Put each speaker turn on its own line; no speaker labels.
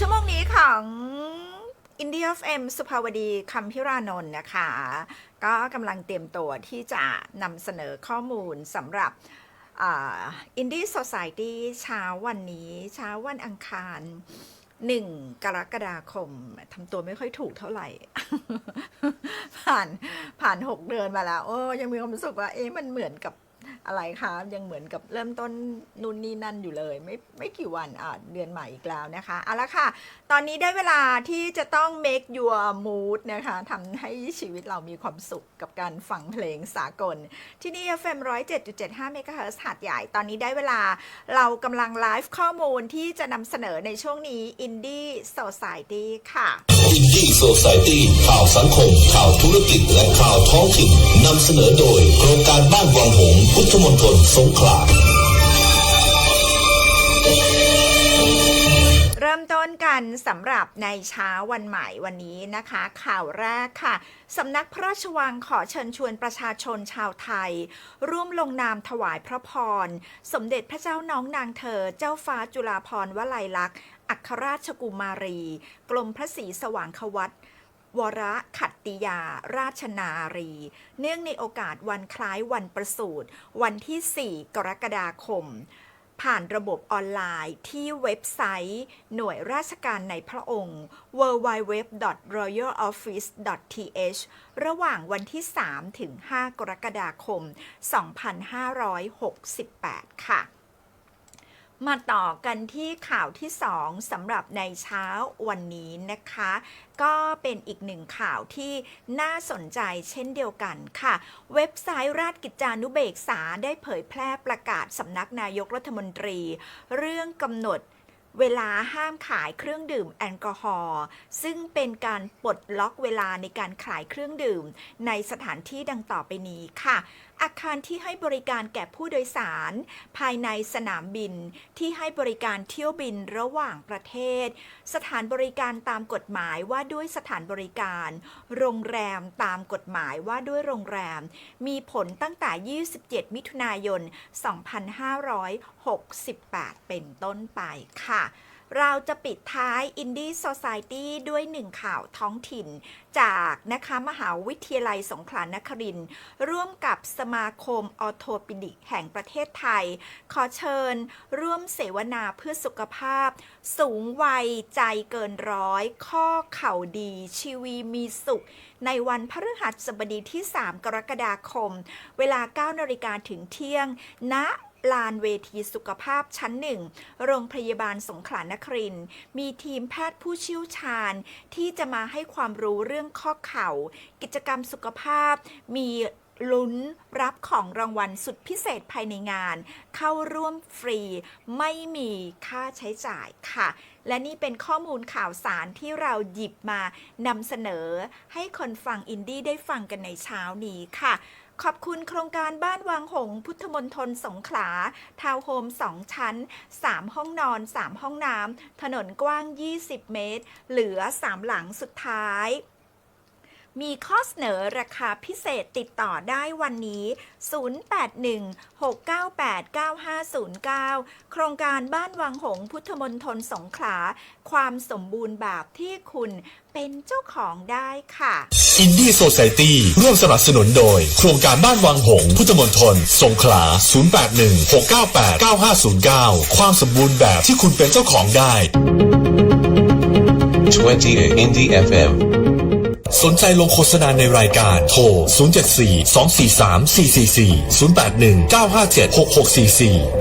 ชั่วโมงนี้ของอินเดียฟเอ็มสุภาวดีคำพิรานนท์นะคะ ก็กำลังเตรียมตัวที่จะนำเสนอข้อมูลสำหรับอินดี้ s ซ c i ตี้เช้าวันนี้เช้าวันอังคาร1กรกฎาคมทำตัวไม่ค่อยถูกเท่าไหร่ ผ่านผ่าน6เดือนมาแล้ว โอ้ยังมีความรู้สึกว่า เอ๊ะมันเหมือนกับ อะไรคะยังเหมือนกับเริ่มต้นนู่นนี่นั่นอยู่เลย ไม่ไม่กี่วันอะเดือนใหม่อีกแล้วนะคะเอาละค่ะ ตอนนี้ได้เวลาที่จะต้อง make your mood นะคะทำให้ชีวิตเรามีความสุขกับการฟังเพลงสากล ที่นี่ FM 107.75 MHz หาดใหญ่ ตอนนี้ได้เวลาเรากำลังไลฟ์ข้อมูลที่จะนำเสนอในช่วงนี้ Indie Society ค่ะ
อินดี้โซซายตี้ข่าวสังคม ข่าวธุรกิจและข่าวท้องถิ่นนำเสนอโดยโครงการบ้านวังหงพุทธมณฑลสงขลา
เริ่มต้นกันสำหรับในเช้าวันใหม่วันนี้นะคะ ข่าวแรกค่ะสำนักพระราชวังขอเชิญชวนประชาชนชาวไทย ร่วมลงนามถวายพระพร สมเด็จพระเจ้าน้องนางเธอ เจ้าฟ้าจุฬาภรณ์วลัยลักษณ์ อัครราชกุมารีกรมพระศรีสว่างควัตวรขัตติยา ราชนารี เนื่องในโอกาสวันคล้ายวันประสูติวันที่ 4 กรกฎาคม ผ่านระบบออนไลน์ที่เว็บไซต์ หน่วยราชการในพระองค์ www.royaloffice.th ระหว่างวันที่ 3 ถึง 5 กรกฎาคม 2568 ค่ะ มาต่อกันที่ข่าวที่2สำหรับในเช้าวันนี้นะคะ ก็เป็นอีกหนึ่งข่าวที่น่าสนใจเช่นเดียวกันค่ะ เว็บไซต์ราชกิจจานุเบกษาได้เผยแพร่ประกาศสำนักนายกรัฐมนตรี เรื่องกำหนดเวลาห้ามขายเครื่องดื่มแอลกอฮอล์ซึ่งเป็นการปลดล็อกเวลาในการขายเครื่องดื่ม ในสถานที่ดังต่อไปนี้ค่ะ อาคารที่ให้บริการแก่ผู้โดยสาร ภายในสนามบินที่ให้บริการเที่ยวบินระหว่างประเทศ สถานบริการตามกฎหมายว่าด้วยสถานบริการ โรงแรมตามกฎหมายว่าด้วยโรงแรม มีผลตั้งแต่ 27 มิถุนายน 2568 เป็นต้นไปค่ะ เราจะปิดท้าย Indie Society ด้วยหนึ่งข่าวท้องถิ่น จากนะคะมหาวิทยาลัยสงขลานครินทร์ร่วมกับสมาคมออโทปิดิกแห่งประเทศไทย ขอเชิญร่วมเสวนาเพื่อสุขภาพ สูงวัยใจเกินร้อย ข้อเข่าดี ชีวีมีสุข ในวันพฤหัสบดีที่ 3 กรกฎาคม เวลา 9นาฬิกาถึงเที่ยงณ ลานเวทีสุขภาพชั้นหนึ่ง โรงพยาบาลสงขลานคริน มีทีมแพทย์ผู้เชี่ยวชาญ ที่จะมาให้ความรู้เรื่องข้อเข่า กิจกรรมสุขภาพ มีลุ้นรับของรางวัลสุดพิเศษภายในงาน เข้าร่วมฟรีไม่มีค่าใช้จ่ายค่ะ และนี่เป็นข้อมูลข่าวสารที่เราหยิบมานำเสนอ ให้คนฟังอินดี้ได้ฟังกันในเช้านี้ค่ะ ขอบคุณโครงการบ้านวังหง พุทธมนทนสงขลา ทาวน์โฮม 2 ชั้น 3 ห้องนอน 3 ห้องน้ำถนนกว้าง 20 เมตร เหลือ 3 หลังสุดท้าย มีข้อเสนอราคาพิเศษติดต่อได้วันนี้ 0816989509 โครงการบ้านวังหงส์พุทธมณฑลสงขลา ความสมบูรณ์แบบที่คุณเป็นเจ้าของได้ค่ะ
อินดี้โซซ i ตี้ร่วมสนับสนุนโดย โครงการบ้านวังหงส์พุทธมณฑลสงขลา 0816989509 ความสมบูรณ์แบบที่คุณเป็นเจ้าของได้
20 Indie FM.
สนใจลงโฆษณาในรายการโทร 074 243 444 081 957 6644